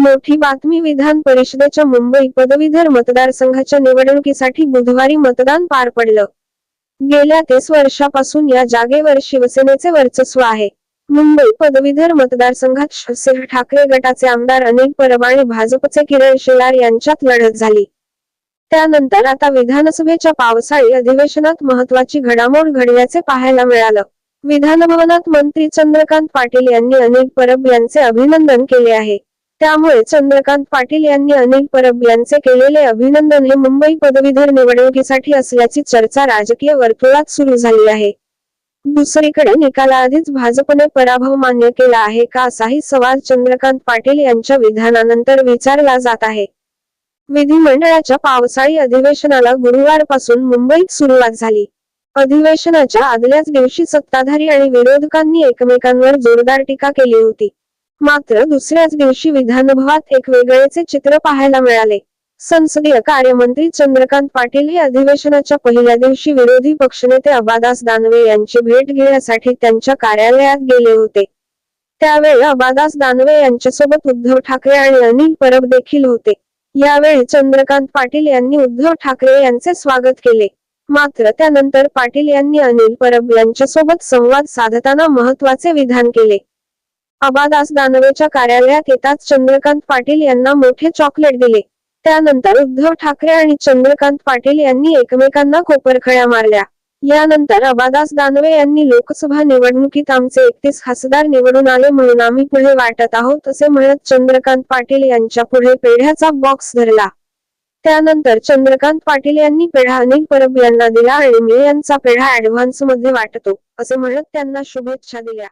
मोठी बातमी विधान परिषदेच्या मुंबई पदवीधर मतदारसंघाच्या निवडणुकीसाठी बुधवारी मतदान पार पडलं. गेल्या तीस वर्षापासून या जागेवर शिवसेनेचे वर्चस्व आहे. मुंबई पदवीधर मतदारसंघात शिवसेना ठाकरे गटाचे आमदार अनिल परब आणि भाजपचे किरण शेलार यांच्यात लढत झाली. त्यानंतर आता विधानसभेच्या पावसाळी अधिवेशनात महत्वाची घडामोड घडल्याचे पाहायला मिळालं. विधानभवनात मंत्री चंद्रकांत पाटील यांनी अनिल परब यांचे अभिनंदन केले आहे. त्यामुळे चंद्रकांत पाटील यांनी अनिल परब यांचे केलेले अभिनंदन हे मुंबई पदवीधर निवडणुकीसाठी असल्याची चर्चा राजकीय वर्तुळात सुरू झाली आहे. दुसरीकडे निकालाआधीच भाजपने पराभव मान्य केला आहे का असाही सवाल चंद्रकांत पाटील यांच्या विधानानंतर विचारला जात आहे. विधिमंडळाच्या पावसाळी अधिवेशनाला गुरुवारपासून मुंबईत सुरुवात झाली. अधिवेशनाच्या आदल्याच दिवशी सत्ताधारी आणि विरोधकांनी एकमेकांवर जोरदार टीका केली होती. मात्र दुसऱ्याच दिवशी विधानभवात एक वेगळेचे चित्र पाहायला मिळाले. संसदीय कार्यमंत्री चंद्रकांत पाटील हे अधिवेशनाच्या पहिल्या दिवशी विरोधी पक्षनेते अबादास दानवे यांची भेट घेण्यासाठी त्यांच्या कार्यालयात गेले होते. त्यावेळी अबादास दानवे यांच्यासोबत उद्धव ठाकरे आणि अनिल परब देखील होते. यावेळी चंद्रकांत पाटील यांनी उद्धव ठाकरे यांचे स्वागत केले. मात्र त्यानंतर पाटील यांनी अनिल परब यांच्यासोबत संवाद साधताना महत्त्वाचे विधान केले. अबादास दानवेच्या कार्यालयात येताच चंद्रकांत पाटील यांना मोठे चॉकलेट दिले. त्यानंतर उद्धव ठाकरे आणि चंद्रकांत पाटील यांनी एकमेकांना कोपरखळ्या मारल्या. यानंतर अबादास दानवे यांनी लोकसभा निवडणुकीत आमचे एकतीस खासदार निवडून आले म्हणून आम्ही पुढे वाटत आहोत असे म्हणत चंद्रकांत पाटील यांच्या पुढे पेढ्याचा बॉक्स धरला. त्यानंतर चंद्रकांत पाटील यांनी पेढा अनिल परब यांना दिला आणि मी यांचा पेढा ऍडव्हान्समध्ये वाटतो असे म्हणत त्यांना शुभेच्छा दिल्या.